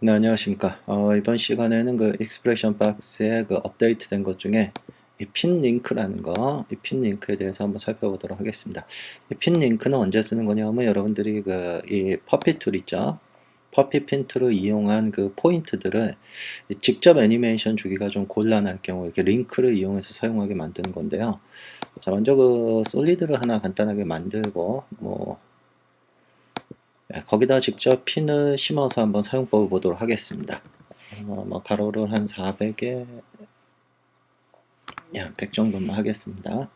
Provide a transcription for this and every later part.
네, 안녕하십니까. 어, 이번 시간에는 그 익스프레션 박스에 그 업데이트 된 것 중에 이 핀 링크라는 거, 이 핀 링크에 대해서 한번 살펴보도록 하겠습니다. 이 핀 링크는 언제 쓰는 거냐면 여러분들이 그 이 퍼피 툴 있죠. 퍼피 핀 툴을 이용한 그 포인트들을 직접 애니메이션 주기가 좀 곤란할 경우 이렇게 링크를 이용해서 사용하게 만드는 건데요. 자, 먼저 그 솔리드를 하나 간단하게 만들고 뭐 예, 거기다 직접 핀을 심어서 한번 사용법을 보도록 하겠습니다. 어, 뭐 가로를 한 400에 예, 100 정도만 하겠습니다.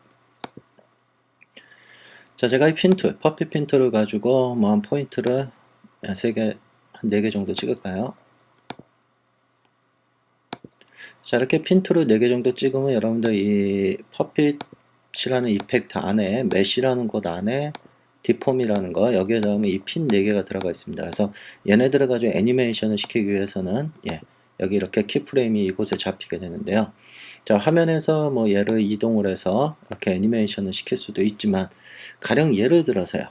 자, 제가 이 핀툴, 퍼피 핀툴을 가지고 뭐 한 포인트를 3개, 한 4개 정도 찍을까요? 자, 이렇게 핀툴을 4개 정도 찍으면 여러분들 이 퍼핏이라는 이펙트 안에, 메시라는 곳 안에 디폼이라는 거 여기에 넣으면 이 핀 4개가 들어가 있습니다. 그래서 얘네들을 가지고 애니메이션을 시키기 위해서는 예, 여기 이렇게 키프레임이 이곳에 잡히게 되는데요. 자, 화면에서 뭐 얘를 이동을 해서 이렇게 애니메이션을 시킬 수도 있지만 가령 예를 들어서요.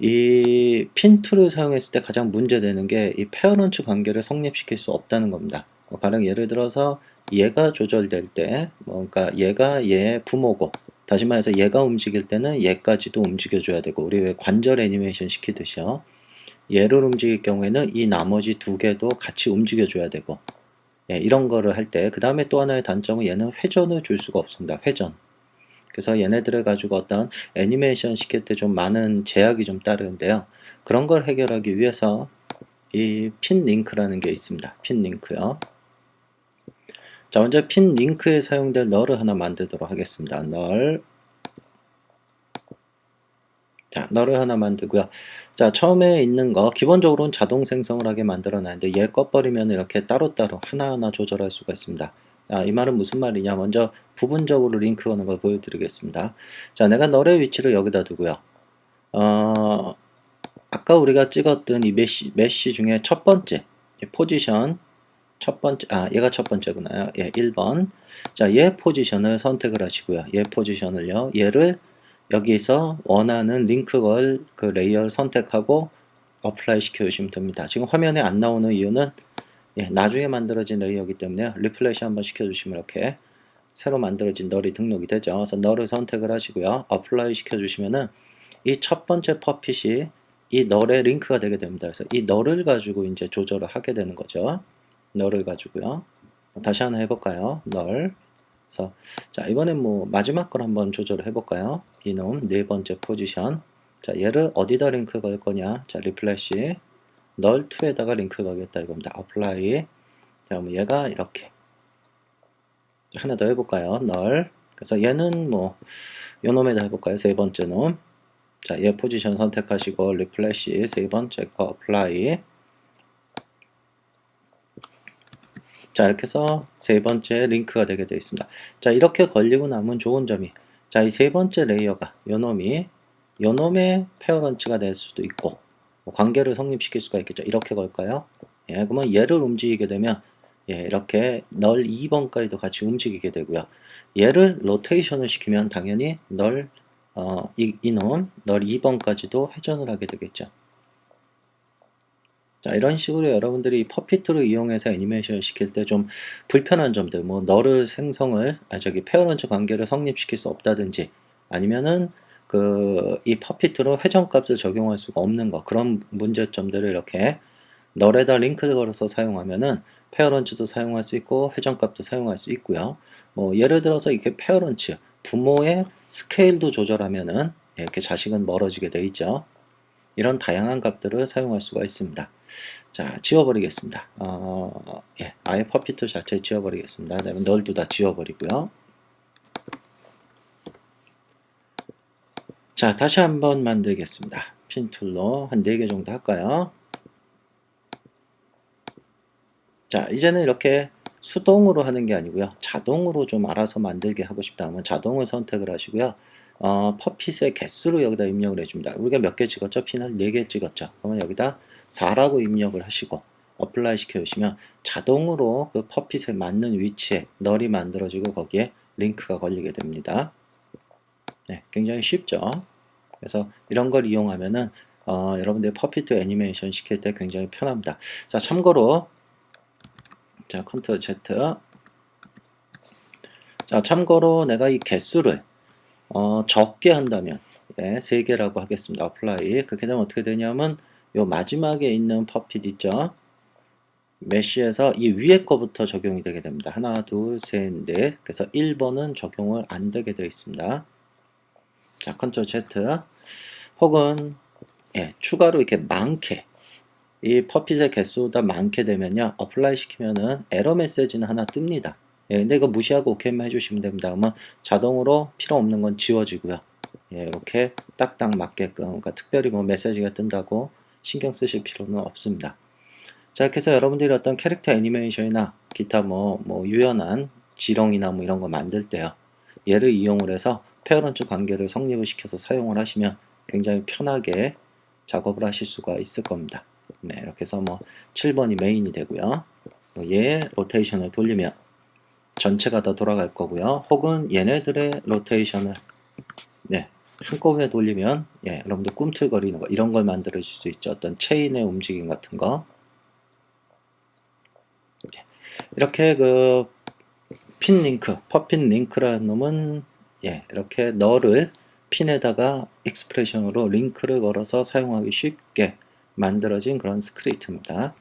이 핀 툴을 사용했을 때 가장 문제되는 게 이 페어런츠 관계를 성립시킬 수 없다는 겁니다. 뭐 가령 예를 들어서 얘가 조절될 때, 뭐 그러니까 얘가 얘의 부모고 다시 말해서 얘가 움직일 때는 얘까지도 움직여줘야 되고 우리 왜 관절 애니메이션 시키듯이요. 얘를 움직일 경우에는 이 나머지 두 개도 같이 움직여줘야 되고 예, 이런 거를 할 때 그 다음에 또 하나의 단점은 얘는 회전을 줄 수가 없습니다. 회전. 그래서 얘네들을 가지고 어떤 애니메이션 시킬 때 좀 많은 제약이 좀 따르는데요. 그런 걸 해결하기 위해서 이 핀 링크라는 게 있습니다. 핀 링크요. 자, 먼저 핀 링크에 사용될 널을 하나 만들도록 하겠습니다. 널. 자, 널을 하나 만들고요. 자, 처음에 있는 거 기본적으로는 자동 생성을 하게 만들어 놨는데 얘 꺼버리면 이렇게 따로따로 하나하나 조절할 수가 있습니다. 아, 이 말은 무슨 말이냐? 먼저 부분적으로 링크 거는 걸 보여드리겠습니다. 자, 내가 널의 위치를 여기다 두고요. 어, 아까 우리가 찍었던 이 메시, 메시 중에 첫 번째 포지션 첫 번째, 아, 얘가 첫 번째구나요. 예, 1번. 자, 얘 포지션을 선택을 하시고요. 얘 포지션을요. 얘를 여기서 원하는 링크 걸 그 레이어를 선택하고 어플라이 시켜주시면 됩니다. 지금 화면에 안 나오는 이유는 예, 나중에 만들어진 레이어이기 때문에 리플래시 한번 시켜주시면 이렇게 새로 만들어진 널이 등록이 되죠. 그래서 널을 선택을 하시고요. 어플라이 시켜주시면은 이 첫 번째 퍼핏이 이 널의 링크가 되게 됩니다. 그래서 이 널을 가지고 이제 조절을 하게 되는 거죠. 널을 가지고요. 다시 하나 해볼까요? 널. 그래서 자 이번엔 뭐 마지막 걸 한번 조절을 해볼까요? 이놈 네 번째 포지션. 자 얘를 어디다 링크 걸 거냐? 자 리플래시 널 2에다가 링크 가겠다 이겁니다. 어플라이. 자뭐 얘가 이렇게 하나 더 해볼까요? 널. 그래서 얘는 뭐 요놈에다 해볼까요? 세 번째 놈. 자, 얘 포지션 선택하시고 리플래시 세 번째 거어플라이. 자 이렇게 해서 세 번째 링크가 되게 되어 있습니다. 자 이렇게 걸리고 나면 좋은 점이 자 이 세 번째 레이어가 요놈이 요놈의 페어런츠가 될 수도 있고 뭐 관계를 성립시킬 수가 있겠죠. 이렇게 걸까요? 예 그러면 얘를 움직이게 되면 예 이렇게 널 2번까지도 같이 움직이게 되고요. 얘를 로테이션을 시키면 당연히 널 어, 이, 이놈 널 2번까지도 회전을 하게 되겠죠 자, 이런 식으로 여러분들이 퍼피트를 이용해서 애니메이션을 시킬 때 좀 불편한 점들, 뭐, 너를 생성을, 아, 저기, 페어런츠 관계를 성립시킬 수 없다든지, 아니면은, 그, 이 퍼피트로 회전값을 적용할 수가 없는 거, 그런 문제점들을 이렇게 널에다 링크를 걸어서 사용하면은, 페어런츠도 사용할 수 있고, 회전값도 사용할 수 있고요. 뭐, 예를 들어서 이렇게 페어런츠, 부모의 스케일도 조절하면은, 이렇게 자식은 멀어지게 돼 있죠. 이런 다양한 값들을 사용할 수가 있습니다. 자, 지워버리겠습니다. 어, 예, 아예 퍼피트 자체 지워버리겠습니다. 그 다음에 널도 다 지워버리고요. 자, 다시 한번 만들겠습니다. 핀 툴로 한 4개 정도 할까요? 자, 이제는 이렇게 수동으로 하는 게 아니고요. 자동으로 좀 알아서 만들게 하고 싶다 하면 자동을 선택을 하시고요. 어, 퍼핏의 개수를 여기다 입력을 해줍니다. 우리가 몇 개 찍었죠? 핀을 4개 찍었죠. 그러면 여기다 4라고 입력을 하시고 어플라이 시켜주시면 자동으로 그 퍼핏에 맞는 위치에 널이 만들어지고 거기에 링크가 걸리게 됩니다. 네, 굉장히 쉽죠? 그래서 이런 걸 이용하면은 어, 여러분들 퍼피트 애니메이션 시킬 때 굉장히 편합니다. 자, 참고로 자, 컨트롤 Z 자, 참고로 내가 이 개수를 어, 적게 한다면 예, 3개라고 하겠습니다. apply. 그렇게 되면 어떻게 되냐면 요 마지막에 있는 퍼핏 있죠? 메쉬에서 이 위에 거부터 적용이 되게 됩니다. 하나, 둘, 셋, 넷. 그래서 1번은 적용을 안 되게 되어 있습니다. 자, 컨트롤 Z. 혹은 예, 추가로 이렇게 많게 이 퍼핏의 개수보다 많게 되면요. 어플라이 시키면은 에러 메시지는 하나 뜹니다. 예, 근데 이거 무시하고 OK만 해주시면 됩니다. 그러면 자동으로 필요 없는 건 지워지고요. 예, 이렇게 딱딱 맞게끔, 그러니까 특별히 뭐 메시지가 뜬다고 신경 쓰실 필요는 없습니다. 자, 해서 여러분들이 어떤 캐릭터 애니메이션이나 기타 뭐, 뭐, 유연한 지렁이나 뭐 이런 거 만들 때요. 얘를 이용을 해서 페어런트 관계를 성립을 시켜서 사용을 하시면 굉장히 편하게 작업을 하실 수가 있을 겁니다. 네, 이렇게 해서 뭐 7번이 메인이 되고요. 뭐얘 로테이션을 돌리면 전체가 다 돌아갈 거고요. 혹은 얘네들의 로테이션을 네, 한꺼번에 돌리면 예, 여러분들 꿈틀거리는 거 이런 걸 만들어 줄 수 있죠. 어떤 체인의 움직임 같은 거. 이렇게 그 핀 링크, 퍼핀 링크라는 놈은 예, 이렇게 너를 핀에다가 익스프레션으로 링크를 걸어서 사용하기 쉽게 만들어진 그런 스크립트입니다.